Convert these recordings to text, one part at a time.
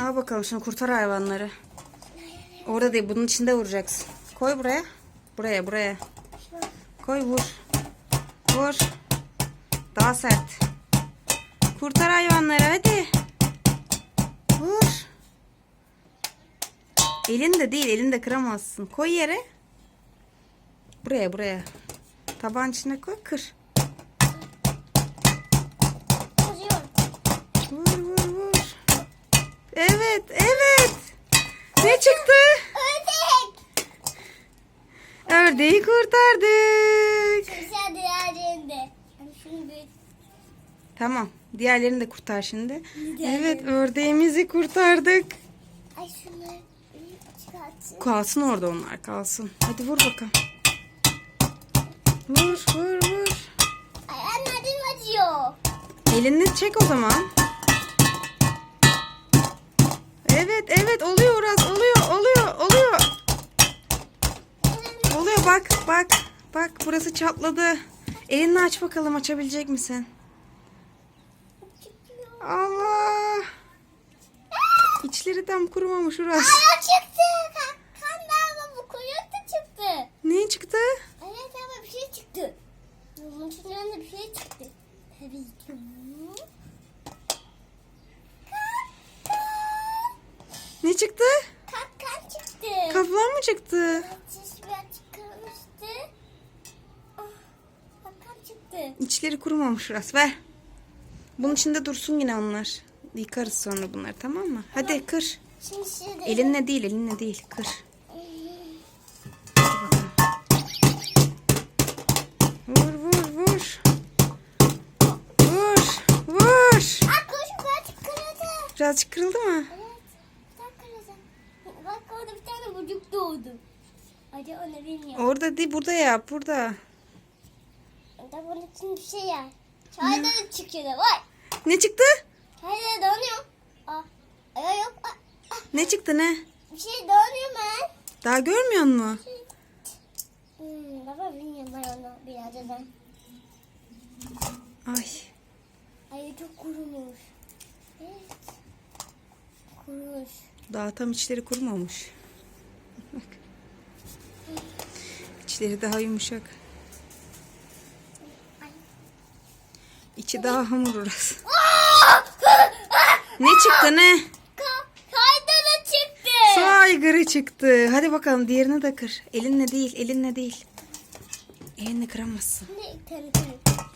Al bakalım şunu kurtar hayvanları. Orada değil bunun içinde vuracaksın. Koy buraya. Buraya buraya. Koy vur. Vur. Daha sert. Kurtar hayvanları hadi. Vur. Elinde değil elinde kıramazsın. Koy yere. Buraya buraya. Tabağın içine koy kır. Ne çıktı? Ördek. Ördeği kurtardık. Hani şunu bir Tamam. Diğerlerini de kurtar şimdi. Diğerlerini. Evet ördeğimizi kurtardık. Ay şunları. Kalsın orada onlar kalsın. Hadi vur bakalım. Vur vur vur. Ay anladım acıyor. Elini çek o zaman. Bak bak. Bak burası çatladı. Elini aç bakalım açabilecek misin? Allah. İçleri tam kurumamış Uraz. Aya çıktı. Kan, kan ama bu kuyruk da çıktı. Ne çıktı? Evet ama bir şey çıktı. Bunun içinden de bir şey çıktı. Tabii ki. Kan, Ne çıktı? kan, kan çıktı. Kaplan mı çıktı? Çiş biraz çıkarmıştı. Ah, bak kan çıktı. İçleri kurumamış Uraz ver. Bunun içinde dursun yine onlar. Yıkarız sonra bunları tamam mı? Hadi kır. Şimdi şimdi. Elinle değil elinle değil kır. Hadi bakalım. Vur vur vur. Vur vur. Aa koşun biraz kırıldı. Birazcık kırıldı mı? Evet. Kırıldı. Bak orada bir tane bucuk doğdu. Hadi onu bilmiyorum. Orada değil burada yap burada. Da bunun için bir şey ya. Çayda da çıkıyor. Vay. Ne çıktı? Çayda donuyor. Aa. Ay yok. Aa, aa. Ne çıktı ne? Bir şey donuyor ben. Daha görmüyor mu? Hmm, baba bilmiyorum ben onu birazdan. Ay Ay çok kurumuş. Evet. Kurumuş. daha tam içleri kurumamış. Bak. İçleri daha yumuşak. Ay. İçi daha hamur orası. Ne çıktı ne? Ka kayda da çıktı. Su aygırı çıktı. Hadi bakalım diğerini de kır. Elinle değil, elinle değil. Elinle kıramazsın. Ne.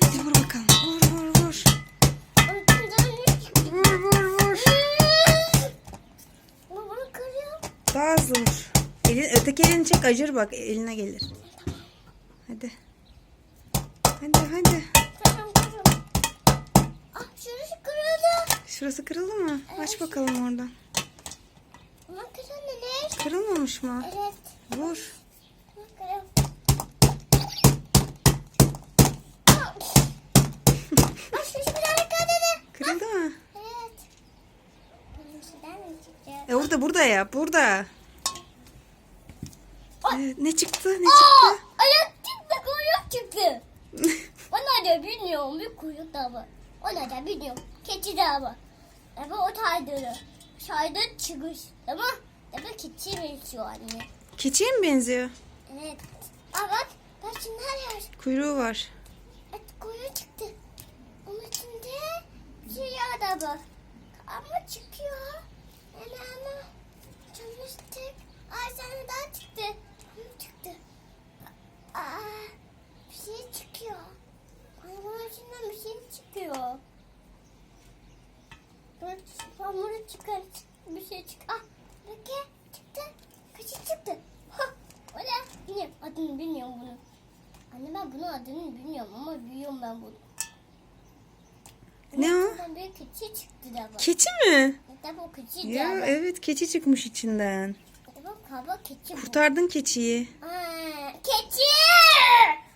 Hadi vur bakalım. Vur vur vur. Vur vur vur. Daha hızlı vur. Elin, öteki elini çek acır bak eline gelir. Hadi. Hadi hadi. Tamam kırıyorum. Ah şurası kırıldı. Şurası kırıldı mı? Aç bakalım oradan. Ama kırıldı ne? Kırılmamış mı? Evet. Vur. Kırıldı. Mı? Evet. E orada burada yap. Burada. Evet, ne çıktı? Ne Aa, çıktı? ayak çıktı, kuyruk çıktı. Ona da bilmiyorum bir kuyruk da var. Ona da bilmiyorum. Keçi de var. Ama o taydırı. Şayda çıkış. Ama ama keçi benziyor anne. Keçiye mi benziyor? Evet. Aa bak. Bak şimdi her yer. Kuyruğu var. Evet kuyruğu çıktı. Onun içinde bir şey da var. Ama çıkıyor. Yani ama çalıştık. Ay sana daha çıktı. Ama çıktı. Aa, bir şey çıkıyor. Ay bunun içinden bir şey çıkıyor. Hamuru çıkar. Bir şey çık. Ah. Çıktı. Kaçı çıktı? Ha, o ne? Bilmiyorum. Adını bilmiyorum bunu. Anne ben bunun adını bilmiyorum ama biliyorum ben bunu. Ne o? İçinden bir keçi çıktı da bak. Keçi mi? Hatta bu keçi de Ya bak. evet keçi çıkmış içinden. Hatta kaba keçi bu. Kurtardın keçiyi. Aa, keçi!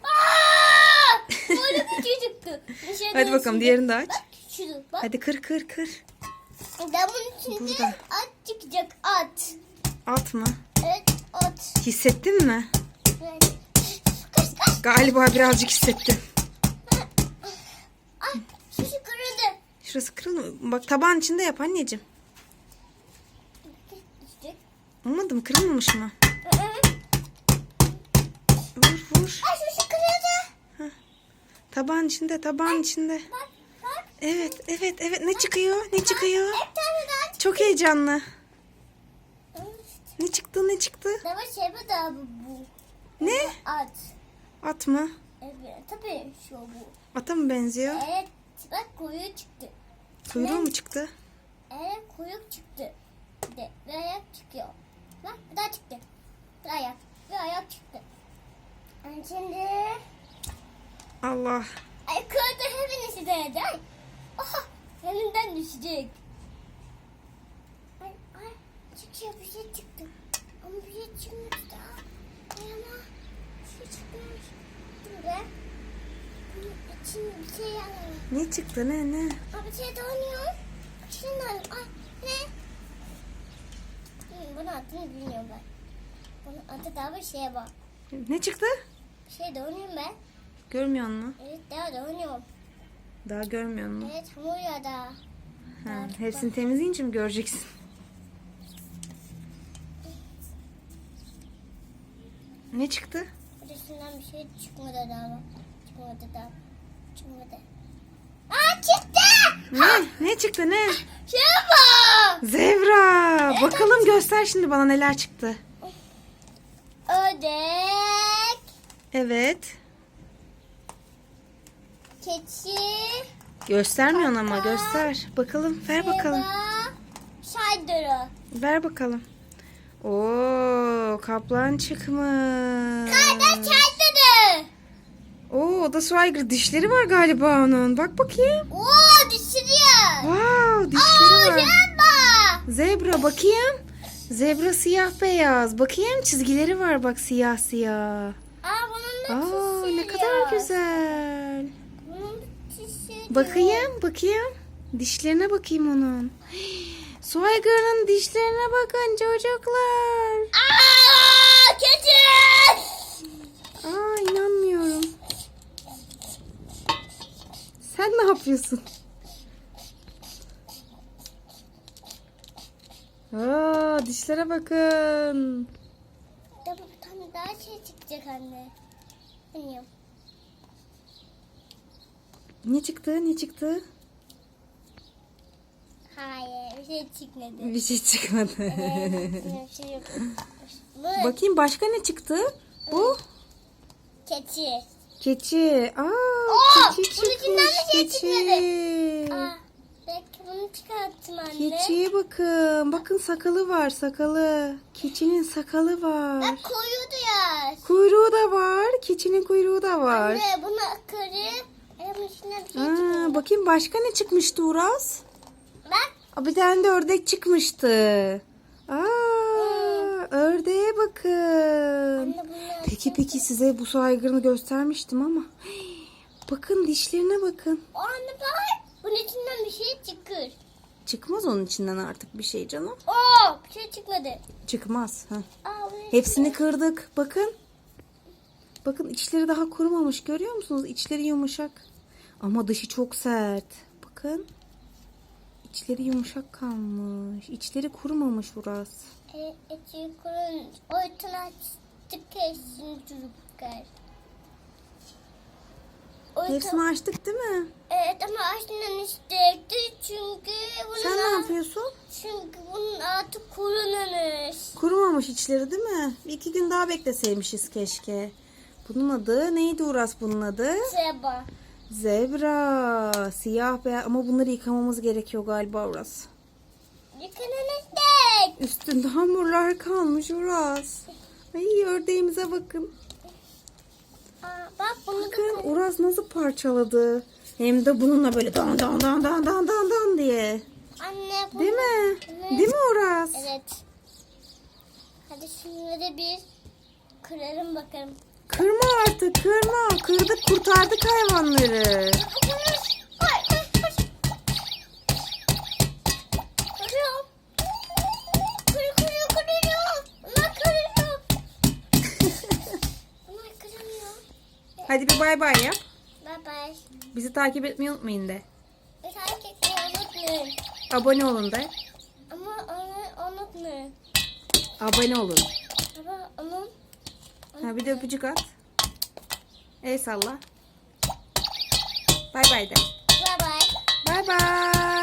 Aa! Böyle keçi çıktı. Dışarıda Hadi bakalım şimdi- diğerini de aç. Bak şunu bak. Hadi kır kır kır. Ben bunun içinde Burada. at çıkacak at. At mı? Evet at. Hissettin mi? Evet. Kaç kaç. Galiba birazcık hissettim. Ay şuşu kırıldı. Şurası kırıldı mı? Bak tabağın içinde yap anneciğim. Olmadı mı? Kırılmamış mı? Vur vur. Ay şu şu kırıldı. Tabağın içinde, tabağın içinde. Bak bak. Evet, evet, evet. Ne çıkıyor? Ne çıkıyor? Çok heyecanlı. Ne çıktı, ne çıktı? Ama şey bu da bu. bu. Ne? At. At mı? Evet tabii şu bu. Ata mı benziyor? Evet bak kuyruk çıktı. Kuyruğu mu çıktı? Evet kuyruk çıktı. Bir de bir ayak çıkıyor. Bak bir daha çıktı. Bir ayak. Bir ayak çıktı. Şimdi Allah. ay kırdı hepinizi de ay. Aha elimden düşecek. Ay ay çıkıyor bir şey çıktı. Ama bir şey çıkmadı daha. Ay ama bir şey çıkmış. Şimdi bunun içinde bir şey yanıyor. Ne çıktı, ne, ne? Aa, bir şey donuyor. Şimdi ay ne? Hmm, bunun adını bilmiyorum ben. Bunun adı daha bir şeye bak. Ne çıktı? Bir şey donuyorum ben. Görmüyor musun? Evet daha donuyorum. Daha görmüyor musun? Evet hamur ya da. Ha, hepsini temizleyince mi göreceksin? Ne çıktı? Burasından bir şey çıkmadı daha. Çıkmadı daha. Çıkmadı. Aa çıktı! Ne? Ne çıktı ne? Şey bak! Zebra. Bakalım göster şimdi bana neler çıktı. Ördek, Evet. Keçi, Göstermiyorsun ama göster. Bakalım ver bakalım. şaydırı. Ver bakalım. Oo, kaplan çıkmış. Kardeş şaydırı. Oo, o da su aygırı. Dişleri var galiba onun. Bak bakayım. Oo düşürüyor. Wow, Aa dişleri var. yaba. Zebra bakayım. Zebra siyah beyaz. Bakayım çizgileri var bak siyah siyah. Aa bunun da Aa ne kadar güzel. Bakayım bakayım. Dişlerine bakayım onun. Su aygırının dişlerine bakın çocuklar. Aa keçi. Aa inanmıyorum. Sen ne yapıyorsun? Aa dişlere bakın. Tabii bir tane daha şey çıkacak anne. Bilmiyorum. Ne çıktı? Ne çıktı? Hayır bir şey çıkmadı. Bir şey çıkmadı. Evet, bir şey yok. Bu Bakayım başka ne çıktı? Bu keçi. keçi. Aa, Aa, keçi bunun içinden çıkmış. şey Keçi. Aa, belki bunu çıkarttım anne. Keçiye bakın. Bakın sakalı var, sakalı. Keçinin sakalı var. Bak koyuyordu ya. Kuyruğu da var. Keçinin kuyruğu da var. Anne bunu kırıp bir şey Aa, çıkıyor. bakayım başka ne çıkmıştı Uras? Bak. Aa, bir tane de ördek çıkmıştı. Aa, ördeğe bakın. Anne bunlar. Peki peki size bu su aygırını göstermiştim ama. Bakın dişlerine bakın. O anne bak. Bunun içinden bir şey çıkır. Çıkmaz onun içinden artık bir şey canım. Oo bir şey çıkmadı. Çıkmaz. Ha. Aa, bunun Hepsini kırdık. Bakın. Bakın içleri daha kurumamış. Görüyor musunuz? İçleri yumuşak. Ama dışı çok sert. Bakın. İçleri yumuşak kalmış. İçleri kurumamış Uras. E, eti kurun. Oytun açtık kesin çocuklar. Hepsini açtık değil mi? Evet ama açmadan istekti çünkü bunun Sen ne yapıyorsun? Çünkü bunun altı kurumamış. Kurumamış içleri değil mi? Bir iki gün daha bekleseymişiz keşke. Bunun adı neydi Uras bunun adı? Seba. Zebra. Siyah beyaz ama bunları yıkamamız gerekiyor galiba Uras. Yıkanın istek. Üstünde hamurlar kalmış Uras. Ay ördeğimize bakın. Aa, bak bunu Bakın da Uras nasıl parçaladı. Hem de bununla böyle dan dan dan dan dan dan dan diye. Anne bunu. Değil mi? Evet. Değil mi Uras? Evet. Hadi şunları bir kırarım bakalım. Kırma artık kırma. Kırdık kurtardık hayvanları. Hadi bir bay bay yap. Bye bye. Bizi takip etmeyi unutmayın de. Bir takip unutmayın. Abone olun de. Ama onu unutmayın. Abone olun. Ha, bir de öpücük at. El salla. Bay bay de. Bay bay. Bay bay.